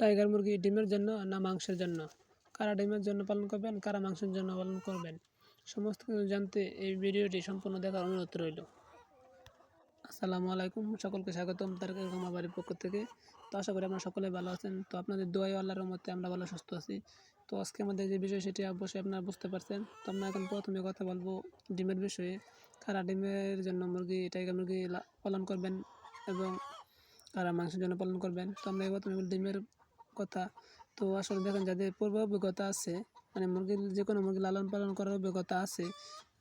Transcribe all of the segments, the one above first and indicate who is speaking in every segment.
Speaker 1: Tiger মুরগি ডিমের জন্য না মাংসের জন্য? কারা ডিমের জন্য পালন করবেন, কারা মাংসের জন্য পালন করবেন? সমস্ত কিছু জানতে এই ভিডিওটি সম্পূর্ণ দেখার অনুরোধ রইল। আসসালামু আলাইকুম, সকলকে স্বাগতম তার আমার বাড়ির পক্ষ থেকে। তো আশা করি আপনারা সকলে ভালো আছেন। তো আপনাদের দোয়াই আল্লাহর মধ্যে আমরা ভালো সুস্থ আছি। তো আজকে আমাদের যে বিষয় সেটি অবশ্যই আপনারা বুঝতে পারছেন। তো আমরা এখন প্রথমে কথা বলব ডিমের বিষয়ে। কারা ডিমের জন্য মুরগি, টাইগার মুরগি পালন করবেন এবং কারা মাংসের জন্য পালন করবেন? তো আমরা প্রথমে ডিমের কথা। তো আসলে দেখেন, যাদের পূর্ব অভিজ্ঞতা আছে মানে মুরগির যে কোনো মুরগি লালন পালন করার অভিজ্ঞতা আছে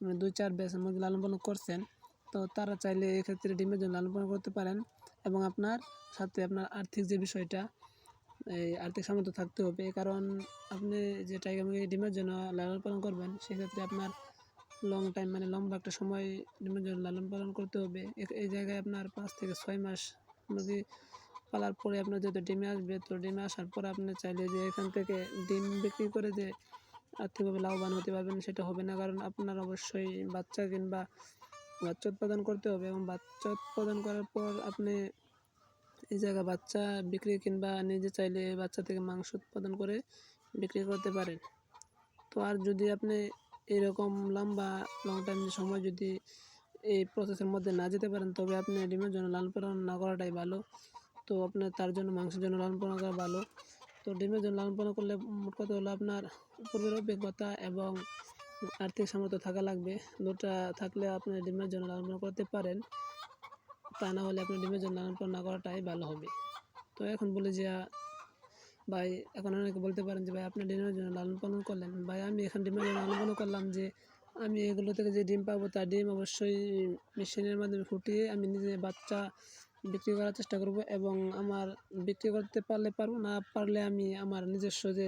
Speaker 1: মানে দুই চার ব্যাচ মুরগি লালন পালন করছেন, তো তারা চাইলে এক্ষেত্রে ডিমের জন্য লালন পালন করতে পারেন এবং আপনার সাথে আপনার আর্থিক যে বিষয়টা, এই আর্থিক সামর্থ্য থাকতে হবে। কারণ আপনি যে টাইগার মুরগি ডিমের জন্য লালন পালন করবেন, সেক্ষেত্রে আপনার লং টাইম মানে লম্বা একটা সময় ডিমের জন্য লালন পালন করতে হবে। এই জায়গায় আপনার পাঁচ থেকে ছয় মাস মুরগি পালার পরে আপনার যেহেতু ডিমে আসবে, তো ডিমে আসার পরে আপনি চাইলে যে এখান থেকে ডিম বিক্রি করে যে আর্থিকভাবে লাভবান হতে পারবেন সেটা হবে না। কারণ আপনার অবশ্যই বাচ্চা কিংবা বাচ্চা উৎপাদন করতে হবে এবং বাচ্চা উৎপাদন করার পর আপনি এই জায়গা বাচ্চা বিক্রি কিংবা নিজে চাইলে বাচ্চা থেকে মাংস উৎপাদন করে বিক্রি করতে পারেন। তো আর যদি আপনি এরকম লম্বা লং টাইম সময় যদি এই প্রসেসের মধ্যে না যেতে পারেন, তবে আপনি ডিমের জন্য লালন পালন না করাটাই ভালো। তো আপনার তার জন্য মাংসের জন্য লালন পালন করা ভালো। তো ডিমের জন্য লালন পালন করলে মোট কথা হলো আপনার পূর্বের অভিজ্ঞতা এবং আর্থিক সামর্থ্য থাকা লাগবে। দুটা থাকলে আপনি ডিমের জন্য লালন পালন করতে পারেন। তা না হলে আপনি ডিমের জন্য লালন পালন না করাটাই ভালো হবে। তো এখন বলি যে, ভাই, এখন অনেকে বলতে পারেন যে, ভাই, আপনি ডিমের জন্য লালন পালন করলেন। ভাই, আমি এখন ডিমের জন্য লালন পালন করলাম যে, আমি এগুলো থেকে যে ডিম পাবো তার ডিম অবশ্যই মেশিনের মাধ্যমে ফুটিয়ে আমি নিজে বাচ্চা বিক্রি করার চেষ্টা করব এবং আমার বিক্রি করতে পারলে পারব, না পারলে আমি আমার নিজস্ব যে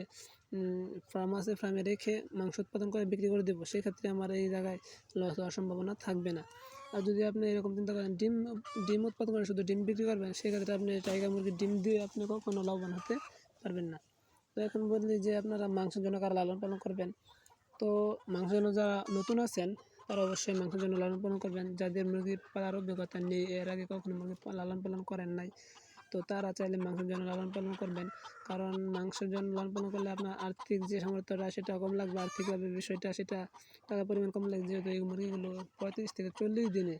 Speaker 1: ফার্ম আছে ফার্মে রেখে মাংস উৎপাদন করে বিক্রি করে দেবো সেক্ষেত্রে আমার এই জায়গায় লস হওয়ার সম্ভাবনা থাকবে না। আর যদি আপনি এরকম চিন্তা করেন, ডিম ডিম উৎপাদন করেন শুধু ডিম বিক্রি করবেন সেক্ষেত্রে আপনি টাইগার মুরগির ডিম দিয়ে আপনি কখনো লাভবান হতে পারবেন না। তো এখন বললি যে, আপনারা মাংসের জন্য কারা লালন পালন করবেন? তো মাংসের জন্য যারা নতুন আছেন তারা অবশ্যই মাংসের জন্য লালন পালন করবেন। যাদের মুরগি পালার অভিজ্ঞতা নেই, এর আগে কখনো মুরগি লালন পালন করেন নাই। তো তারা চাইলে মাংসের জন্য লালন পালন করবেন। কারণ মাংসের জন্য লালন পালন করলে আপনার আর্থিক যে সামর্থ্যটা, সেটা কম লাগবে। আর্থিকভাবে বিষয়টা, সেটা টাকা পরিমাণ কম লাগবে। যেহেতু এই মুরগিগুলো পঁয়ত্রিশ থেকে চল্লিশ দিনে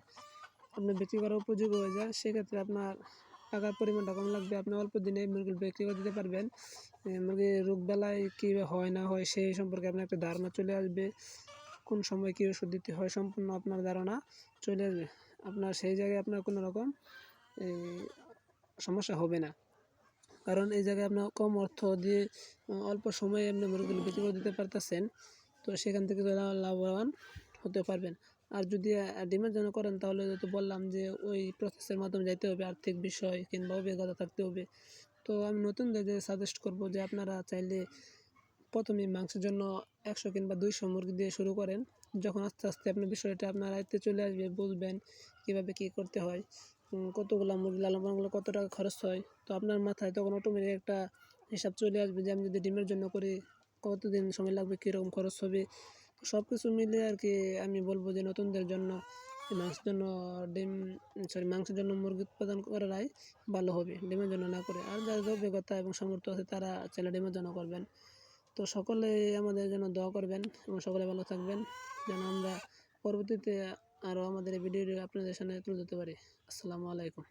Speaker 1: আপনি বিক্রি করার উপযোগী হয়ে যায়, সেক্ষেত্রে আপনার টাকার পরিমাণটা কম লাগবে। আপনি অল্প দিনে মুরগি বিক্রি করে দিতে পারবেন। মুরগির রোগ বেলায় কী হয় না হয়, সেই সম্পর্কে আপনার একটা ধারণা চলে আসবে। কোন সময় কী ওষুধ দিতে হয় সম্পূর্ণ আপনার ধারণা চলে আসবে। আপনার সেই জায়গায় আপনার কোনো রকম সমস্যা হবে না। কারণ এই জায়গায় আপনার কম অর্থ দিয়ে অল্প সময়ে আপনি মুরগিগুলো বিক্রি করে দিতে পারতেছেন, তো সেখান থেকে লাভবান হতে পারবেন। আর যদি ডিমের জন্য করেন তাহলে তো বললাম যে ওই প্রসেসের মাধ্যমে যাইতে হবে, আর্থিক বিষয় কিংবা অভিজ্ঞতা থাকতে হবে। তো আমি নতুনদের সাজেস্ট করব যে আপনারা চাইলে প্রথমে মাংসের জন্য একশো কিংবা দুইশো মুরগি দিয়ে শুরু করেন। যখন আস্তে আস্তে আপনার বিষয়টা আপনার আয়ত্তে চলে আসবে, বুঝবেন কীভাবে কী করতে হয়। কতগুলো মুরগি লালন পালন কত টাকা খরচ হয়? তো আপনার মাথায় তখন অটোমেটিক একটা হিসাব চলে আসবে যে, আমি যদি ডিমের জন্য করি কতদিন সময় লাগবে, কীরকম খরচ হবে? সব কিছু মিলে আর কি আমি বলব যে, নতুনদের জন্য মাংসের জন্য ডিম সরি মাংসের জন্য মুরগি উৎপাদন করাটাই ভালো হবে, ডিমের জন্য না করে। আর যাদের অভিজ্ঞতা এবং সামর্থ্য আছে, তারা ছেলে ডিমের জন্য করবেন। তো সকলে আমাদের জন্য দোয়া করবেন এবং সকলে ভালো থাকবেন। যেন আমরা পরবর্তীতে আরও আমাদের ভিডিও আপনাদের সামনে তুলে ধরতে পারি। আসসালামু আলাইকুম।